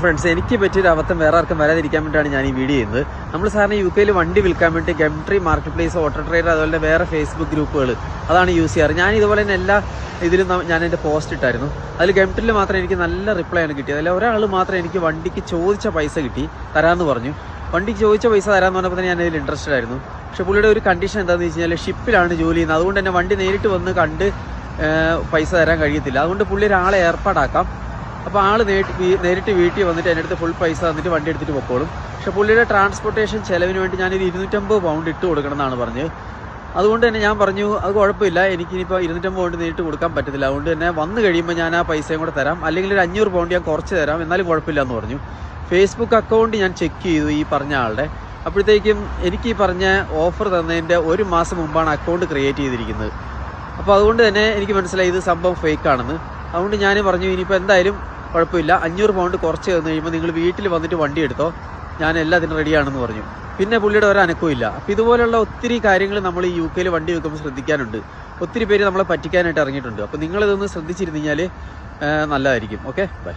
Friends എനിക്ക് പറ്റിയൊരു അബദ്ധം വേറെ ആർക്കും വരാതിരിക്കാൻ വേണ്ടിയാണ് ഞാൻ ഈ വീഡിയോ ചെയ്യുന്നത്. നമ്മൾ സാറിന് യു കെയിൽ വണ്ടി വിൽക്കാൻ വേണ്ടി Gumtree market place auto trader അതുപോലെ വേറെ ഫേസ്ബുക്ക് ഗ്രൂപ്പുകൾ അതാണ് യൂസ് ചെയ്യാറ്. ഞാൻ ഇതുപോലെ തന്നെ എല്ലാ ഇതിലും ഞാൻ എന്റെ പോസ്റ്റ് ഇട്ടായിരുന്നു. അതിൽ ഗംട്രിൽ മാത്രം എനിക്ക് നല്ല റിപ്ലൈ ആണ് കിട്ടിയത്. അതിൽ ഒരാൾ മാത്രം എനിക്ക് വണ്ടിക്ക് ചോദിച്ച പൈസ കിട്ടി തരാമെന്ന് പറഞ്ഞു. വണ്ടിക്ക് ചോദിച്ച പൈസ തരാമെന്ന് പറഞ്ഞപ്പോൾ തന്നെ ഞാൻ അതിൽ ഇൻട്രസ്റ്റഡ് ആയിരുന്നു. പക്ഷേ പുള്ളിയുടെ ഒരു കണ്ടീഷൻ എന്താണെന്ന് വെച്ച് കഴിഞ്ഞാൽ ഷിപ്പിലാണ് ജോലി ചെയ്യുന്നത്. അതുകൊണ്ട് തന്നെ വണ്ടി നേരിട്ട് വന്ന് കണ്ട് പൈസ തരാൻ കഴിയത്തില്ല. അതുകൊണ്ട് പുള്ളി ഒരാളെ ഏർപ്പാടാക്കാം. അപ്പോൾ ആൾ നേരിട്ട് വീട്ടിൽ വന്നിട്ട് എന്റെ അടുത്ത് ഫുൾ പൈസ തന്നിട്ട് വണ്ടി എടുത്തിട്ട് പൊക്കോളും. പക്ഷെ പുള്ളിയുടെ ട്രാൻസ്പോർട്ടേഷൻ ചെലവിന് വേണ്ടി ഞാനൊരു ഇരുന്നൂറ്റമ്പത് പൗണ്ട് ഇട്ട് കൊടുക്കണം എന്നാണ് പറഞ്ഞത്. അതുകൊണ്ട് തന്നെ ഞാൻ പറഞ്ഞു അത് കുഴപ്പമില്ല. എനിക്കിനിപ്പോൾ ഇരുന്നൂറ്റമ്പത് പൗണ്ട് നേരിട്ട് കൊടുക്കാൻ പറ്റത്തില്ല. അതുകൊണ്ട് തന്നെ വന്നു കഴിയുമ്പോൾ ഞാൻ ആ പൈസയും കൂടെ തരാം. അല്ലെങ്കിൽ ഒരു അഞ്ഞൂറ് പൗണ്ട് ഞാൻ കുറച്ച് തരാം. എന്നാലും കുഴപ്പമില്ല എന്ന് പറഞ്ഞു. ഫേസ്ബുക്ക് അക്കൗണ്ട് ഞാൻ ചെക്ക് ചെയ്തു ഈ പറഞ്ഞ ആളുടെ. അപ്പോഴത്തേക്കും എനിക്ക് ഈ പറഞ്ഞ ഓഫർ തന്നതിന്റെ ഒരു മാസം മുമ്പാണ് അക്കൗണ്ട് ക്രിയേറ്റ് ചെയ്തിരിക്കുന്നത്. അപ്പോൾ അതുകൊണ്ട് തന്നെ എനിക്ക് മനസ്സിലായി ഇത് സംഭവം ഫേക്ക് ആണെന്ന്. അതുകൊണ്ട് ഞാൻ പറഞ്ഞു ഇനിയിപ്പോൾ എന്തായാലും കുഴപ്പമില്ല. അഞ്ഞൂറ് പൗണ്ട് കുറച്ച് തന്നു കഴിയുമ്പോൾ നിങ്ങൾ വീട്ടിൽ വന്നിട്ട് വണ്ടി എടുത്തോ. ഞാൻ എല്ലാത്തിനും റെഡിയാണെന്ന് പറഞ്ഞു. പിന്നെ പുള്ളിയുടെ ഒരു അനക്കവും ഇല്ല അപ്പോൾ ഇതുപോലുള്ള ഒത്തിരി കാര്യങ്ങൾ നമ്മൾ ഈ യു കെയിൽ വണ്ടി വെക്കുമ്പോൾ ശ്രദ്ധിക്കാനുണ്ട്. ഒത്തിരി പേര് നമ്മളെ പറ്റിക്കാനായിട്ട് ഇറങ്ങിയിട്ടുണ്ട്. അപ്പോൾ നിങ്ങളിതൊന്ന് ശ്രദ്ധിച്ചിരുന്നു കഴിഞ്ഞാൽ നല്ലതായിരിക്കും. Okay bye